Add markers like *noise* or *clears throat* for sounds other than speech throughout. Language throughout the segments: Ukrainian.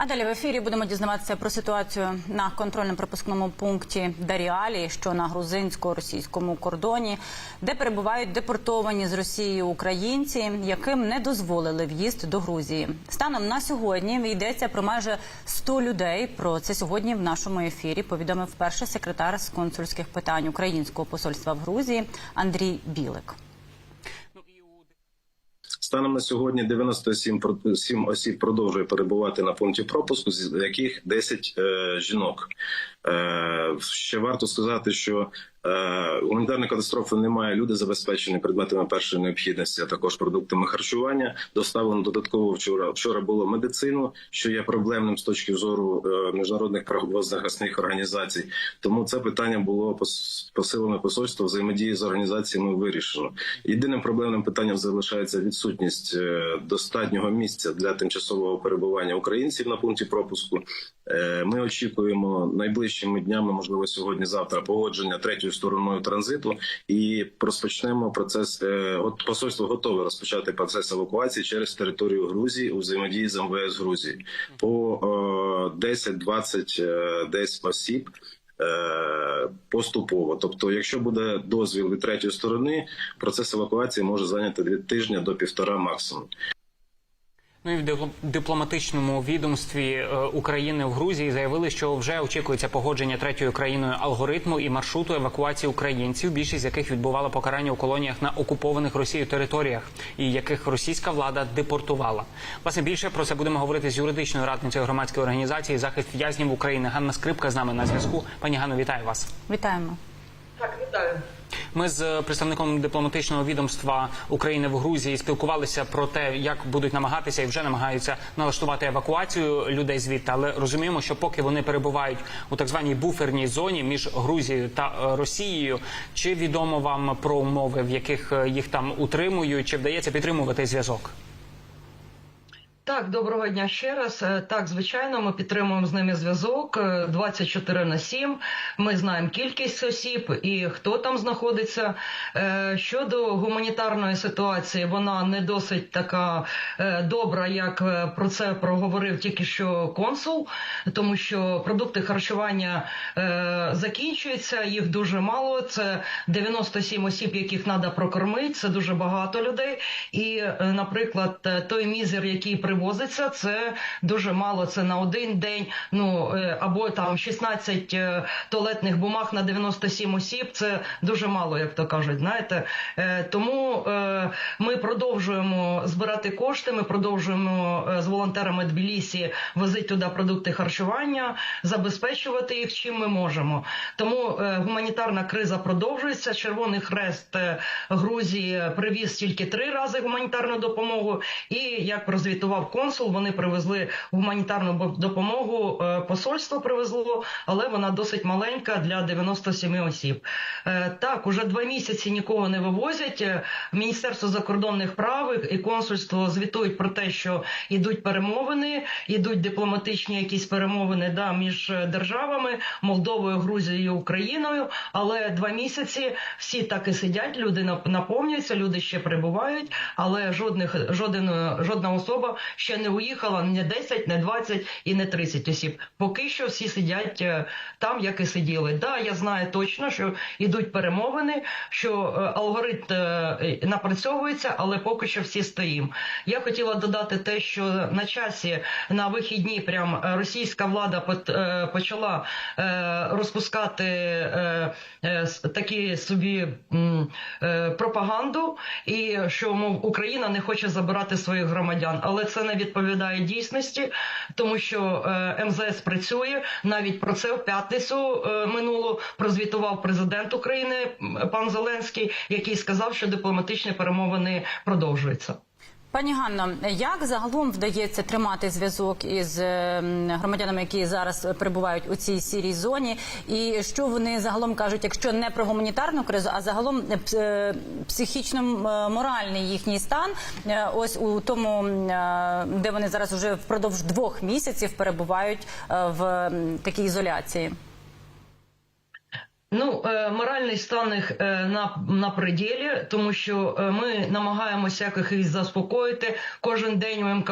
А далі в ефірі будемо дізнаватися про ситуацію на контрольно-пропускному пункті Даріалі, що на грузинсько-російському кордоні, де перебувають депортовані з Росії українці, яким не дозволили в'їзд до Грузії. Станом на сьогодні йдеться про майже 100 людей. Про це сьогодні в нашому ефірі повідомив перший секретар з консульських питань українського посольства в Грузії Андрій Білик. Станом на сьогодні 97 про- сім осіб продовжує перебувати на пункті пропуску, з яких 10 е, жінок. Е, ще варто сказати, що е, гуманітарної катастрофи немає. Люди забезпечені предметами першої необхідності, а також продуктами харчування. Доставлено додатково вчора. Вчора було медицину, що є проблемним з точки зору е, міжнародних правозахисних організацій. Тому це питання було пос- посилами посольства взаємодії з організаціями вирішено. Єдиним проблемним питанням залишається відсутність е, достатнього місця для тимчасового перебування українців на пункті пропуску. Е, Ми очікуємо найближчими днями, можливо, сьогодні-завтра, погодження третьою стороною транзиту і розпочнемо процес. е, Посольство готове розпочати процес евакуації через територію Грузії у взаємодії з МВС Грузії по е, 10-20 е, десь осіб. Е, Поступово, тобто, якщо буде дозвіл від третьої сторони, процес евакуації може зайняти від тижня до півтора максимум. Ну і в дипло- дипломатичному відомстві е, України в Грузії заявили, що вже очікується погодження третьою країною алгоритму і маршруту евакуації українців, більшість з яких відбувала покарання у колоніях на окупованих Росією територіях, і яких російська влада депортувала. Власне більше про це будемо говорити з юридичною радницею громадської організації захист в'язнів України. Ганна Скрипка з нами на зв'язку. Пані Ганно, вітаю вас. Вітаємо. Так, вітаю. Ми з представником дипломатичного відомства України в Грузії спілкувалися про те, як будуть намагатися і вже намагаються налаштувати евакуацію людей звідти. Але розуміємо, що поки вони перебувають у так званій буферній зоні між Грузією та е, Росією, чи відомо вам про умови, в яких е, їх там утримують, чи вдається підтримувати зв'язок? Так, доброго дня ще раз. Е, Так, звичайно, ми підтримуємо з ними зв'язок е, 24 на 7. Ми знаємо кількість осіб і хто там знаходиться. Е, Щодо гуманітарної ситуації, вона не досить така е, добра, як е, про це проговорив тільки що консул, тому що продукти харчування е, закінчуються, їх дуже мало. Це 97 осіб, яких треба прокормити. Це дуже багато людей. І, е, наприклад, е, той мізер, який привозиться, це дуже мало. Це на один день. Ну е, або там 16 е, туалетних бумаг на 97 осіб. Це дуже мало, як то кажуть. Знаєте, Е, тому ми продовжуємо збирати кошти. Ми продовжуємо з волонтерами Тбілісі возити туди продукти харчування, забезпечувати їх чим ми можемо. Тому гуманітарна криза продовжується. Червоний хрест Грузії привіз тільки три рази гуманітарну допомогу. І як прозвітував консул, вони привезли гуманітарну допомогу. е, Посольство привезло, але вона досить маленька для 97 осіб. Е, Так, уже два місяці нікого не вивозять. Е, Міністерство закордонних прав і консульство звітують про те, що йдуть перемовини, йдуть дипломатичні якісь перемовини да, між державами Молдовою, Грузією, Україною. Але два місяці всі так і сидять. Люди нап- наповнюються, люди ще прибувають, але жодних жоден, жодна особа ще не уїхала не 10, не 20 і не 30 осіб. Поки що всі сидять е, там, як і сиділи. Да, я знаю точно, що йдуть перемовини, що е, алгоритм е, напрацьовується, але поки що всі стоїмо. Я хотіла додати те, що на часі на вихідні прям російська влада почала розпускати такі собі пропаганду, і що мов Україна не хоче забирати своїх громадян, але це не відповідає дійсності, тому що е, МЗС працює. Навіть про це в п'ятницю е, минуло прозвітував президент України пан Зеленський, який сказав, що дипломатичні перемовини продовжуються. Пані Ганно, як загалом вдається тримати зв'язок із е, громадянами, які зараз перебувають у цій сірій зоні, і що вони загалом кажуть, якщо не про гуманітарну кризу, а загалом е, п- е, психічно-моральний їхній стан, е, ось у тому, де вони зараз вже впродовж двох місяців перебувають в такій ізоляції? Ну, е, моральний стан їх е, на, на пределі, тому що е, ми намагаємося яких їх заспокоїти. Кожен день ми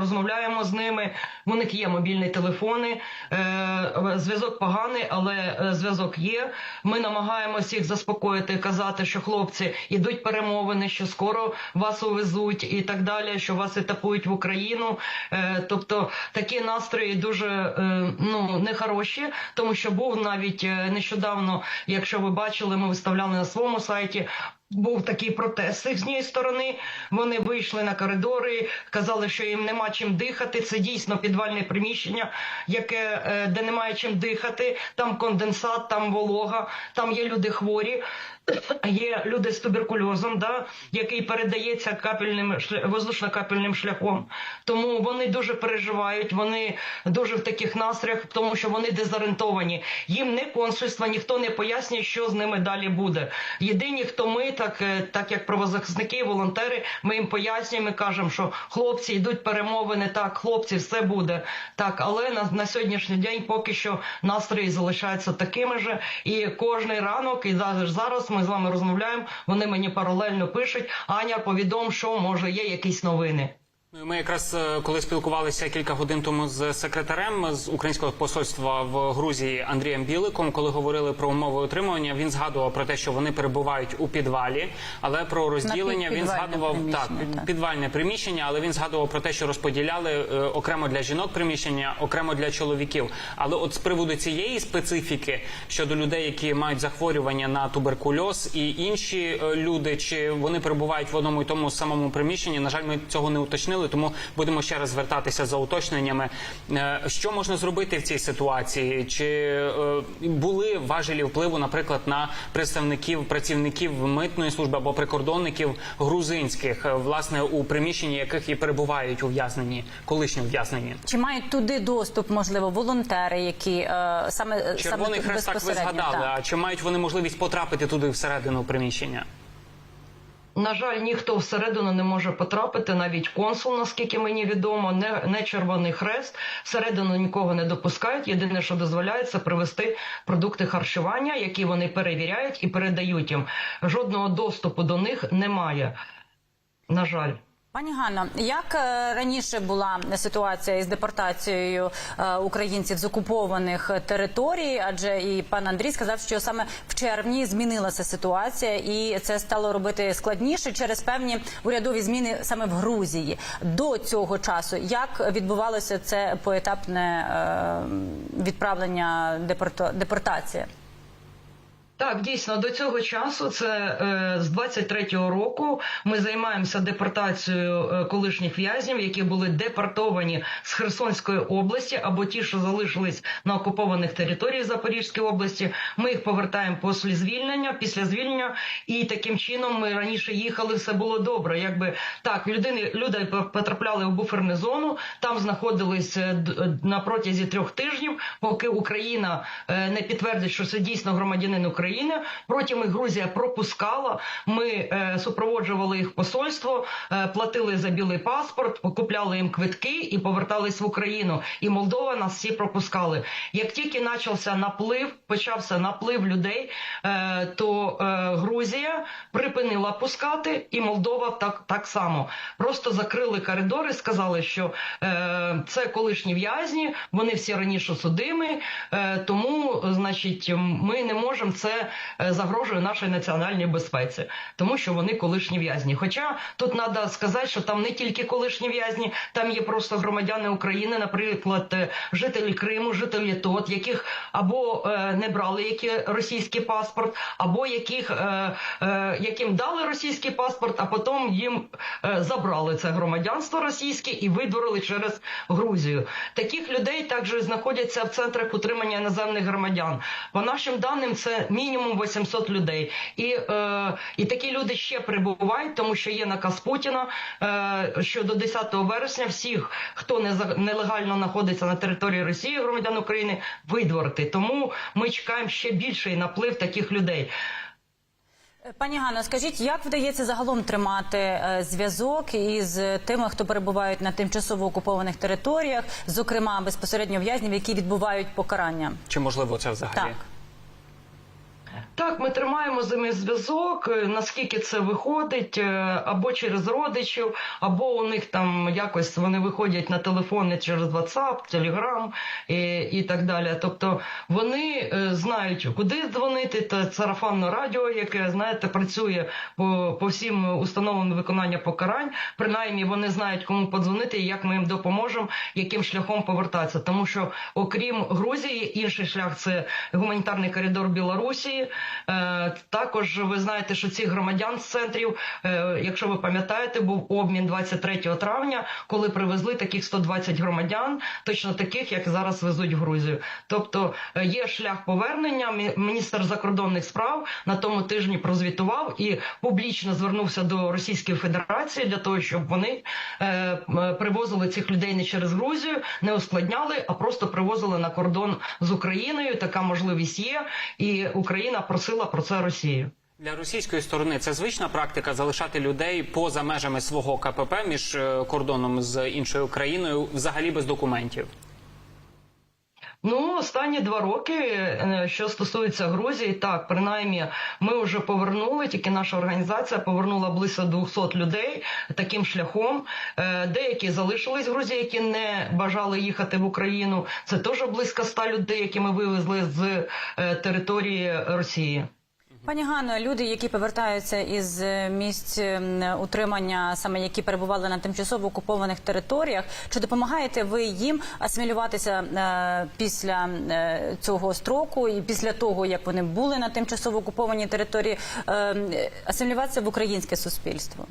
розмовляємо з ними. У них є мобільні телефони. Е, Зв'язок поганий, але е, зв'язок є. Ми намагаємося їх заспокоїти, казати, що хлопці ідуть перемовини, що скоро вас увезуть і так далі, що вас етапують в Україну. Е, Тобто такі настрої дуже ну нехороші, тому що був навіть нещодавно, якщо ви бачили, ми виставляли на своєму сайті. Був такий протест з їхньої сторони. Вони вийшли на коридори, казали, що їм нема чим дихати. Це дійсно підвальне приміщення, яке е, де немає чим дихати. Там конденсат, там волога, там є люди хворі. *clears throat* Є люди з туберкульозом, да, який передається капельним воздушно-капельним шляхом. Тому вони дуже переживають, вони дуже в таких настроях, тому що вони дезорієнтовані. Їм не консульство, ніхто не пояснює, що з ними далі буде. Єдині, хто ми, так, е, так як правозахисники, волонтери, ми їм пояснюємо, кажемо, що хлопці йдуть перемовини, так, хлопці, все буде. Так, але на, на сьогоднішній день поки що настрої залишаються такими же. І кожний ранок, і зараз ми з вами розмовляємо. Вони мені паралельно пишуть: Аня, повідом, що може є якісь новини. Ну, Ми якраз е, коли спілкувалися кілька годин тому з секретарем з українського посольства в Грузії Андрієм Біликом, коли говорили про умови отримування, він згадував про те, що вони перебувають у підвалі, але про розділення він згадував так, підвальне приміщення, але він згадував про те, що розподіляли е, окремо для жінок приміщення, окремо для чоловіків. Але от з приводу цієї специфіки щодо людей, які мають захворювання на туберкульоз, і інші е, люди, чи вони перебувають в одному і тому самому приміщенні, на жаль, ми цього не уточнили, тому будемо ще раз звертатися за уточненнями. Е, Що можна зробити в цій ситуації? Чи е, були важелі впливу, наприклад, на представників працівників митної служби або прикордонників грузинських, е, власне, у приміщенні яких і перебувають ув'язнені, колишні ув'язнені? Чи мають туди доступ, можливо, волонтери, які саме Червоний саме хрест, так ви згадали. так. А чи мають вони можливість потрапити туди всередину приміщення? На жаль, ніхто всередину не може потрапити, навіть консул, наскільки мені відомо, не, не Червоний Хрест. Всередину нікого не допускають. Єдине, що дозволяється привезти продукти харчування, які вони перевіряють і передають їм. Жодного доступу до них немає. На жаль. Пані Ганно, як е, раніше була ситуація із депортацією е, українців з окупованих територій? Адже і пан Андрій сказав, що саме в червні змінилася ситуація, і це стало робити складніше через певні урядові зміни саме в Грузії. До цього часу як відбувалося це поетапне е, відправлення депортація? Так, дійсно, до цього часу, це е, з 23-го року, ми займаємося депортацією е, колишніх в'язнів, які були депортовані з Херсонської області або ті, що залишились на окупованих територіях Запорізької області. Ми їх повертаємо після звільнення, після звільнення, і таким чином ми раніше їхали, все було добре. Якби так, людини люди потрапляли в буферну зону, там знаходились е, е, на протязі трьох тижнів, поки Україна не підтвердить, що це дійсно громадянин України. Потім їх Грузія пропускала. Ми е, супроводжували їх посольство, е, платили за білий паспорт, купляли їм квитки і повертались в Україну. І Молдова нас всі пропускали. Як тільки почався наплив, почався наплив людей, е, то Грузія припинила пускати, і Молдова так, так само. Просто закрили коридори, сказали, що це колишні в'язні, вони всі раніше судимі, тому, значить, ми не можемо це е, загрожує нашій національній безпеці, тому що вони колишні в'язні. Хоча тут треба сказати, що там не тільки колишні в'язні, там є просто громадяни України, наприклад, е, жителі Криму, жителі ТОТ, яких або е, не брали які російський паспорт, або яких яким дали російський паспорт, а потім їм забрали це громадянство російське і видворили через Грузію. Таких людей також знаходяться в центрах утримання іноземних громадян. По нашим даним, це мінімум 800 людей, і, е, і такі люди ще прибувають, тому що є наказ Путіна, е, що до 10 вересня всіх, хто не за- нелегально знаходиться на території Росії, громадян України, видворити. Тому ми чекаємо ще більший наплив таких людей. Пані Ганно, скажіть, як вдається загалом тримати е, зв'язок із тими, хто перебувають на тимчасово окупованих територіях, зокрема безпосередньо в'язнів, які відбувають покарання? Чи можливо це взагалі? Так. Так, ми тримаємо з ними зв'язок. е, Наскільки це виходить, е, або через родичів, або у них там якось вони виходять на телефони через WhatsApp, Telegram і, і так далі. Тобто вони е, знають, куди дзвонити. Та сарафанне радіо, яке знаєте, працює по, по всім установам виконання покарань. Принаймні вони знають, кому подзвонити і як ми їм допоможемо, яким шляхом повертатися. Тому що окрім Грузії, інший шлях це гуманітарний коридор Білорусі. Е, Також ви знаєте, що цих громадян з центрів, е, якщо ви пам'ятаєте, був обмін 23 травня, коли привезли таких 120 громадян, точно таких, як зараз везуть в Грузію. Тобто е, є шлях повернення. Мі- Міністр закордонних справ на тому тижні прозвітував і публічно звернувся до Російської Федерації для того, щоб вони привозили цих людей не через Грузію, не ускладняли, а просто привозили на кордон з Україною. Така можливість є, і Україна просила про це Росію. Для російської сторони це звична практика залишати людей поза межами свого КПП між е, кордоном з іншою країною, взагалі без документів. Ну, останні два роки, е, що стосується Грузії, так принаймні ми вже повернули. Тільки наша організація повернула близько 200 людей таким шляхом. Е, Деякі залишились в Грузії, які не бажали їхати в Україну. Це теж близько 100 людей, які ми вивезли з е, території Росії. Пані Ганно, люди, які повертаються із місць утримання, саме які перебували на тимчасово окупованих територіях, чи допомагаєте ви їм асимілюватися е, після е, цього строку і після того, як вони були на тимчасово окупованій території, е, асимілюватися в українське суспільство?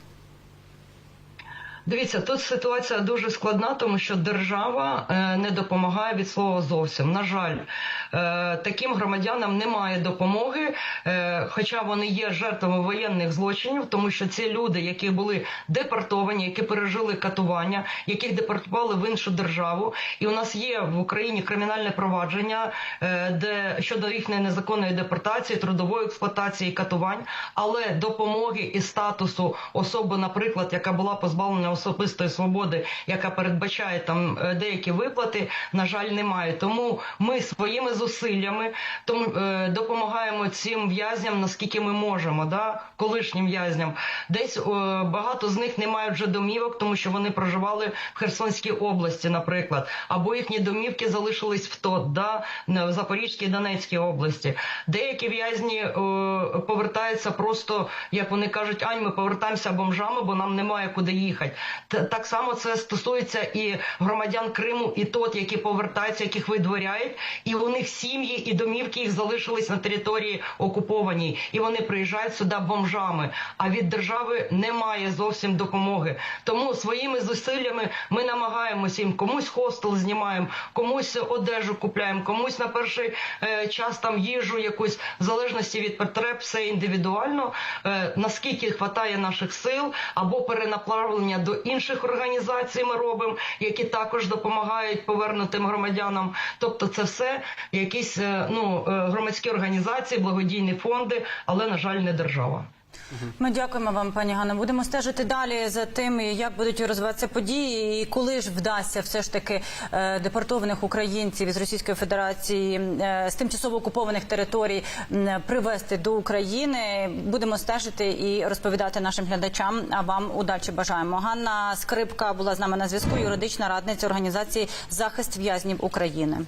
Дивіться, тут ситуація дуже складна, тому що держава е, не допомагає від слова зовсім. На жаль, е, таким громадянам немає допомоги, е, хоча вони є жертвами воєнних злочинів, тому що ці люди, які були депортовані, які пережили катування, яких депортували в іншу державу, і у нас є в Україні кримінальне провадження, де щодо їхньої незаконної депортації, трудової експлуатації, катувань, але допомоги і статусу особи, наприклад, яка була позбавлена особистої свободи, яка передбачає там е, деякі виплати, на жаль, немає. Тому ми своїми зусиллями тому е, допомагаємо цим в'язням, наскільки ми можемо, да, колишнім в'язням. Десь е, багато з них не мають вже домівок, тому що вони проживали в Херсонській області, наприклад, або їхні домівки залишились в ТОТ, да, в Запорізькій Донецькій області. Деякі в'язні повертаються просто, як вони кажуть, ань, ми повертаємося бомжами, бо нам немає куди їхати. Так само це стосується і громадян Криму, і тот, які повертаються, яких видворяють, і у них сім'ї і домівки їх залишились на території окупованій, і вони приїжджають сюди бомжами. А від держави немає зовсім допомоги. Тому своїми зусиллями ми намагаємося їм комусь хостел знімаємо, комусь одежу купляємо, комусь на перший е, час там їжу якусь в залежності від потреб, все індивідуально. Е, наскільки хватає наших сил, або перенаправлення до інших організацій ми робимо, які також допомагають повернутим громадянам. Тобто, це все якісь е, ну е, громадські організації, благодійні фонди, але на жаль, не держава. Ми дякуємо вам, пані Ганно. Будемо стежити далі за тим, як будуть розвиватися події, і коли ж вдасться все ж таки е, депортованих українців із Російської Федерації е, з тимчасово окупованих територій привезти до України. Будемо стежити і розповідати нашим глядачам. А вам удачі бажаємо. Ганна Скрипка була з нами на зв'язку. Юридична радниця організації захист в'язнів України.